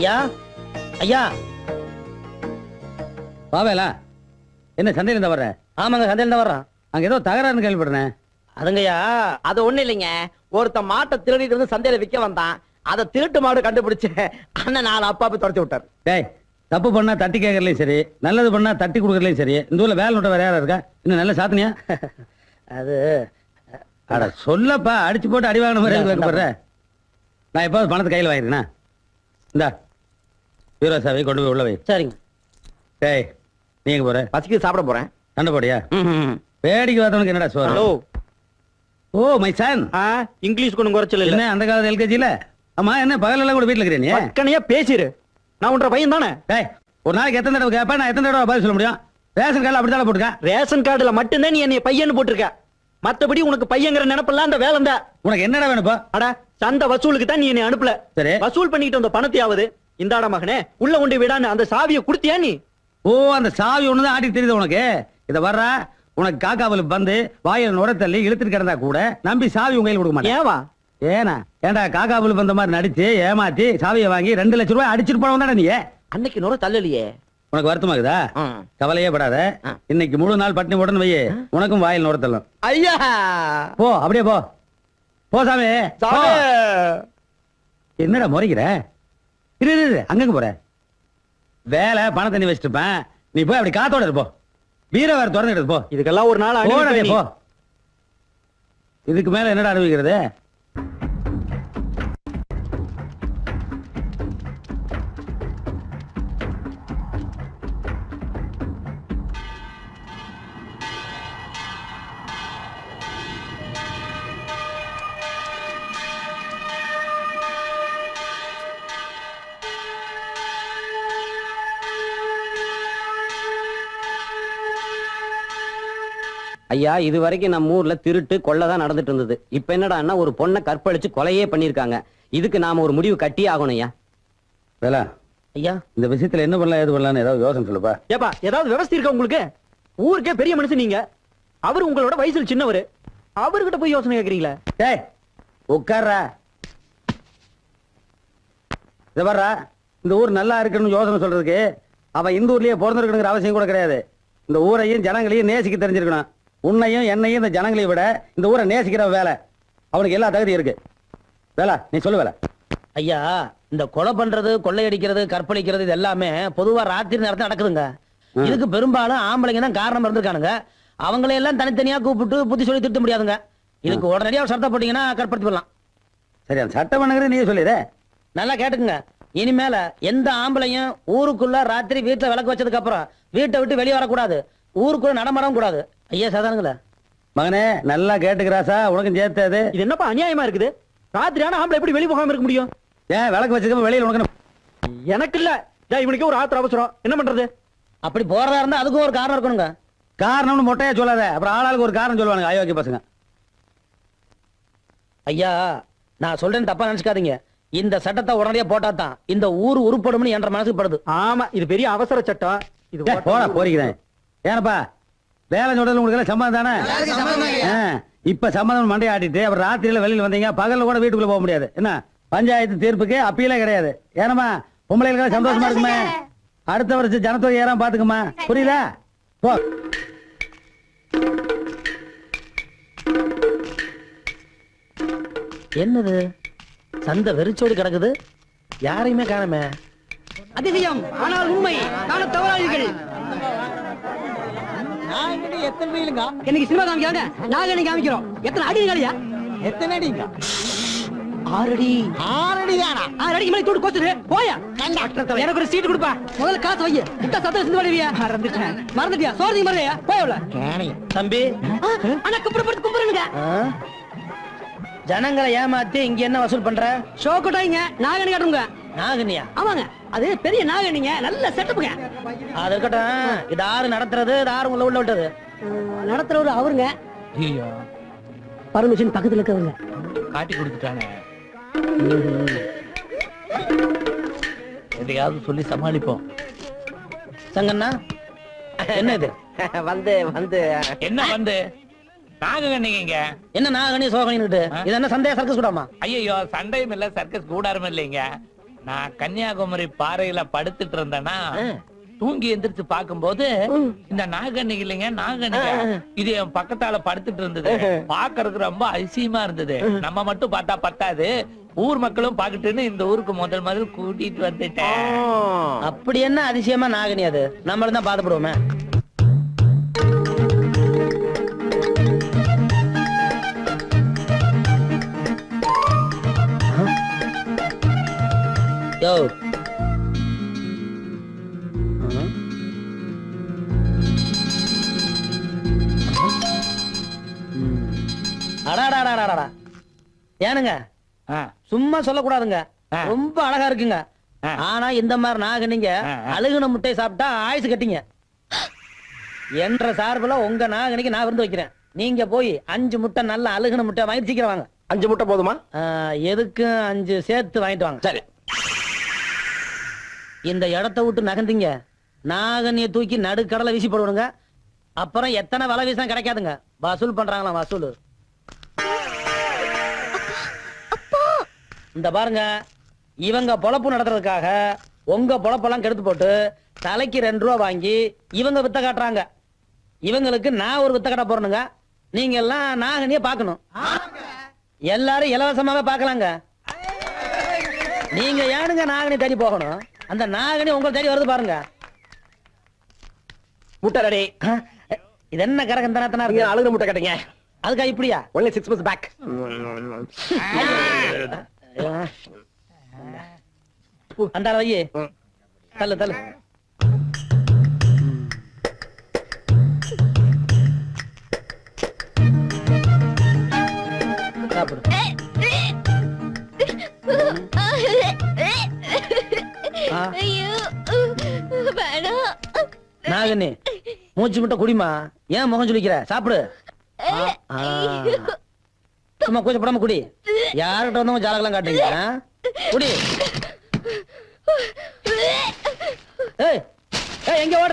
ஐயா? ஐயா? பாவேலா என்ன சந்தையில இருந்தா வர்ற? ஆமாங்க சந்தையில தான் வர்றான் அங்க ஏதோ தகராறுன்னு கேள்விப்படுறேன் அதுங்கய்யா அது ஒண்ணு இல்லைங்க. ஒருத்த மாட்டை திருடிட்டு வந்து சந்தையில விக்க வந்தான். அதை திருட்டு மாடு கண்டுபிடிச்சு அண்ணன் நாலு அப்பா போய் துரத்தி விட்டாரு. டேய் தப்பு பண்ணா தட்டி கேட்கறதுலயும் சரி நல்லது பண்ணா தட்டி கொடுக்கறதுலயும் சரி. இந்த ஊர்ல வேலை நோட்ட வேற யாரா இருக்கா? இன்னும் நல்ல சாத்தனியா? அது அட சொல்லப்பா அடிச்சு போட்டு அடி வாங்கின மாதிரி நான் எப்போது பணத்தை கையில் வாங்கிருக்கேனா? இந்தா. பீரோ சாவி கொண்டு போய் உள்ள வை. சரிங்க. டேய் நீ எங்க போற? பசிக்கு சாப்பிட போறேன். சண்டை போடியா. வேடிக்கை பார்த்தவனுக்கு என்னடா சோறு? ஹலோ. ஓ மை சன் ஆ, இங்கிலீஷ் கொண்டு குறைச்சல் இல்ல. என்ன அந்த காலத்து எல்கேஜில ஆமா என்ன பகலெல்லாம் கூட வீட்டுல இருக்கிறியா நீ? பக்கனையா பேசிரு. நான் உன்ற பையன் தானே? டேய் ஒரு நாளைக்கு எத்தனை தடவை கேட்பேன் நான் எத்தனை தடவை பதில் சொல்ல முடியும்? ரேஷன் கார்டில் அப்படித்தானே போட்டுக்க? ரேஷன் கார்டுல மட்டும்தான் நீ என்னைய பையன்னு போட்டிருக்க. மத்தபடி உனக்கு பையங்கிற நினைப்பெல்லாம் அந்த வேலை தான் உனக்கு என்னடா வேணுப்பா அட சந்த வசூலுக்கு தான் நீ என்னை அனுப்பல. சரி. வசூல் பண்ணிட்டு வந்த பணத்தையாவது இந்தாடா மகனே உள்ள கொண்டு விடான்னு அந்த சாவியை கொடுத்தியா நீ? ஓ அந்த சாவி ஒண்ணுதான் ஆட்டி தெரியுது உனக்கு? இத வர்ற உனக்கு காக்காவல் வந்து வாயில் நுர தள்ளி இழுத்துட்டு கிடந்தா கூட நம்பி சாவி உங்க கையில் கொடுக்க மாட்டேன். ஏவா? ஏனா ஏன்டா காக்காவல் வந்த மாதிரி நடிச்சு ஏமாத்தி சாவியை வாங்கி ரெண்டு லட்சம் ரூபாய் அடிச்சிட்டு போனவன் நீ? அன்னைக்கு நுர தள்ளலையே. உனக்கு வருத்தமாகுதா. கவலையே படாத. இன்னைக்கு முழு நாள் பட்டினி உடனே வையே உனக்கும் வாயில் நுர தள்ளும் ஐயா! போ அப்படியே போ. போ சாமி. போ. சாமி. என்னடா முறைக்கிற? இரு இரு, அங்கங்க போற. வேலை பணத்தை நீ வச்சுட்டு இருப்பேன் நீ போய் அப்படி காத்தோட இரு, போ. வீர வேற திறந்து எடுத்து போ. இதுக்கெல்லாம் ஒரு நாள். போ. இதுக்கு மேல என்னடா அனுபவிக்கிறது? ஐயா இது வரைக்கும் நம்ம ஊர்ல திருட்டு கொள்ளை தான் நடந்துட்டு இருந்தது. இப்ப என்னடான்னா ஒரு பொண்ணை கற்பழிச்சு கொலையே பண்ணிருக்காங்க இதுக்கு நாம ஒரு முடிவு கட்டியே ஆகணும் ஐயா. வேலா ஐயா. இந்த விஷயத்துல என்ன பண்ணலாம் ஏது பண்ணலாம்னு ஏதாவது யோசனை சொல்லுப்பா. ஏப்பா ஏதாவது விவசாய இருக்கா உங்களுக்கு? ஊருக்கே பெரிய மனுஷன் நீங்க. அவர் உங்களோட வயசுல சின்னவர். அவர்கிட்ட போய் யோசனை கேக்குறீங்களா. டேய் உட்கார்றா. இத வர்றா இந்த ஊர் நல்லா இருக்குன்னு யோசனை சொல்றதுக்கு அவன் இந்த ஊர்லயே பிறந்திருக்கணுங்கிற அவசியம் கூட கிடையாது. இந்த ஊரையும் ஜனங்களையும் நேசிக்க தெரிஞ்சிருக்கணும். உன்னையும் என்னையும் இந்த ஜனங்களையும் விட இந்த ஊரை நேசிக்கிற வேலை. அவனுக்கு எல்லா தகுதியும் இருக்கு. வேலை நீ சொல்லு வேலை. ஐயா இந்த கொலை பண்றது கொள்ளையடிக்கிறது கற்பழிக்கிறது இது எல்லாமே பொதுவா ராத்திரி நேரத்துல நடக்குதுங்க. இதுக்கு பெரும்பாலும் ஆம்பளைங்க தான் காரணம் இருந்திருக்கானுங்க. அவங்களை எல்லாம் தனித்தனியா கூப்பிட்டு புத்தி சொல்லி திருத்த முடியாதுங்க. இதுக்கு உடனடியா ஒரு சட்டத்தை போட்டீங்கன்னா கற்படுத்தி போடலாம். சரி அந்த சட்டம் பண்ணுங்கிறது நீ சொல்லிடு நல்லா கேட்டுக்குங்க. இனிமேல எந்த ஆம்பளையும் ஊருக்குள்ள ராத்திரி வீட்டுல விளக்கு வச்சதுக்கு அப்புறம் வீட்டை விட்டு வெளியே வரக்கூடாது. ஊருக்குள்ள நடமாடவும் கூடாது. ஐயா சாதாரணங்களா? மகனே நல்லா கேட்டுக்கிறாசா? உனக்கும் சேர்த்தது இது என்னப்பா அநியாயமா இருக்குது? ராத்திரியான ஆம்பளை எப்படி வெளிய போகாம இருக்க முடியும்? ஏன் விளக்கு வச்சுக்காம வெளியில உனக்கு எனக்கு இல்ல. டேய், இவனுக்கு ஒரு ஆத்திர அவசரம். என்ன பண்றது? அப்படி போறதா இருந்தா அதுக்கும் ஒரு காரணம் இருக்கணுங்க. காரணம்னு மொட்டையா சொல்லாத. அப்புறம் ஆளாளுக்கு ஒரு காரணம் சொல்லுவானுங்க அயோக்கிய பசங்க. ஐயா நான் சொல்றேன்னு தப்பா நினைச்சுக்காதீங்க. இந்த சட்டத்தை உடனடியா போட்டா தான் இந்த ஊர் உருப்படும்னு என்ற மனசுக்கு படுது. ஆமா இது பெரிய அவசர சட்டம். இது போறிக்கிறேன் ஏனப்பா? வேலை சொல்றது உங்களுக்கு எல்லாம் சம்மதம் தானே இப்ப சம்மதம் மண்டையை ஆட்டிட்டு அப்புறம் ராத்திரியில வெளியில வந்தீங்க பகல்ல கூட வீட்டுக்குள்ள போக முடியாது. என்ன? பஞ்சாயத்து தீர்ப்புக்கு அப்பீலே கிடையாது. ஏனம்மா? பொம்பளைகளுக்கு சந்தோஷமா இருக்குமே? அடுத்த வருஷம் ஜனத்தொகை ஏறாம பாத்துக்குமா? புரியல போ. என்னது? சந்தை வெறிச்சோடி கிடக்குது? யாரையுமே காணமே? அதிசயம். ஆனால் உண்மை. காண சினிமா நாங்க காமிக்கிறோம். எத்தனை அடி காலியா? எத்தனை அடிங்க? ஆறடி ஆறடி தானா ஆறு அடிக்கு மேல தூடு கோத்துரு. போயா. எனக்கு ஒரு சீட் கொடுப்பா. முதல்ல காசு வை விட்டா சத்தம் சிந்து பண்ணுவியா மறந்துட்டேன். மறந்துட்டியா? சோறு மறதையா போய் தம்பி. அண்ணா கும்பிடுறது கும்பிடுங்க ஜனங்களை ஏமாத்தி இங்க என்ன வசூல் பண்ற? ஷோ கொட்டாயிங்க நாகனி காட்டுங்க. நாகனியா? ஆமாங்க. அது பெரிய நாகனிங்க நல்ல செட்டப்புங்க அது இருக்கட்டும். இது ஆறு நடத்துறது இது ஆறு உள்ள உள்ள விட்டது. நடத்துறவரு அவருங்க. பர்மிஷன் பக்கத்துல இருக்கிறவங்க காட்டி கொடுத்துட்டானே. எதையாவது சொல்லி சமாளிப்போம். சங்கண்ணா என்ன இது? வந்து வந்து. என்ன வந்து? நாங்க கண்ணிங்க என்ன நாகனி சோகனின்னுட்டு? இது என்ன சந்தேக சர்க்கஸ் கூடாமா? ஐயோ சண்டையும் இல்ல சர்க்கஸ் கூடாரம் இல்லைங்க. நான் கன்னியாகுமரி பாறையில படுத்துட்டு இருந்தேன்னா தூங்கி எந்திரிச்சு பாக்கும்போது இந்த நாகன்னிக்கு இல்லைங்க நாகன்னிக்க இது என் பக்கத்தால படுத்துட்டு இருந்தது. பாக்குறதுக்கு ரொம்ப அதிசயமா இருந்தது. நம்ம மட்டும் பார்த்தா பத்தாது. ஊர் மக்களும் பாக்கட்டுன்னு இந்த ஊருக்கு முதல் முதல் கூட்டிட்டு வந்துட்டேன். அப்படி என்ன அதிசயமா நாகனி அது? நம்மளும் தான் பாதப்படுவோமே யோ அடாடாடாடாடா ஏனுங்க? சும்மா சொல்லக்கூடாதுங்க. ரொம்ப அழகா இருக்குங்க. ஆனா இந்த மாதிரி நாகனிங்க ஆ, ஆ. அழுகுன முட்டை சாப்பிட்டா ஆயுசு கட்டிங்க. என்ற சார்புல உங்க நாகனிக்கு நான் விருந்து வைக்கிறேன். நீங்க போய் அஞ்சு முட்டை நல்ல அழுகுன முட்டை வாங்கி சீக்கிரம் வாங்க. அஞ்சு முட்டை போதுமா? எதுக்கும் அஞ்சு சேர்த்து வாங்கிட்டு வாங்க. சரி. இந்த இடத்த விட்டு நகர்ந்தீங்க. நாகனிய தூக்கி நடுக்கடலை வீசி போடுவாங்க அப்புறம் எத்தனை வலை வீசா கிடைக்காதுங்க. வசூல் பண்றாங்களாம் வசூல். இந்த பாருங்க இவங்க பொழப்பு நடத்துறதுக்காக உங்க பொழப்பெல்லாம் கெடுத்து போட்டு தலைக்கு ரெண்டு ரூபா வாங்கி இவங்க வித்த காட்டுறாங்க. இவங்களுக்கு நான் ஒரு வித்த காட்ட போறேனுங்க நீங்க எல்லாம் நாகனிய பார்க்கணும். எல்லாரும் இலவசமாவே பார்க்கலாங்க. நீங்க ஏனுங்க நாகனி தேடி போகணும்? அந்த நாகனி உங்களை தேடி வருது பாருங்க. முட்டை ரெடி. இது என்ன கரகந்தனத்தனா நீங்க இருக்கு அழுகுற முட்டை கேட்டீங்க. அதுக்கா இப்படியா? ஒன்லி சிக்ஸ் மந்த்ஸ் பேக் அந்த வையே தள்ளு தள்ளு. சாப்பிடு. நாகனி மூச்சு முட்டை குடிமா ஏன் முகம் சொல்லிக்கிற சாப்பிடு. சும்மா கொஞ்சம் படாம குடி. யார்கிட்ட வந்தவங்க ஜாலகெல்லாம் காட்டுறீங்க? குடி. ஏய் ஏய் எங்க ஓடுற?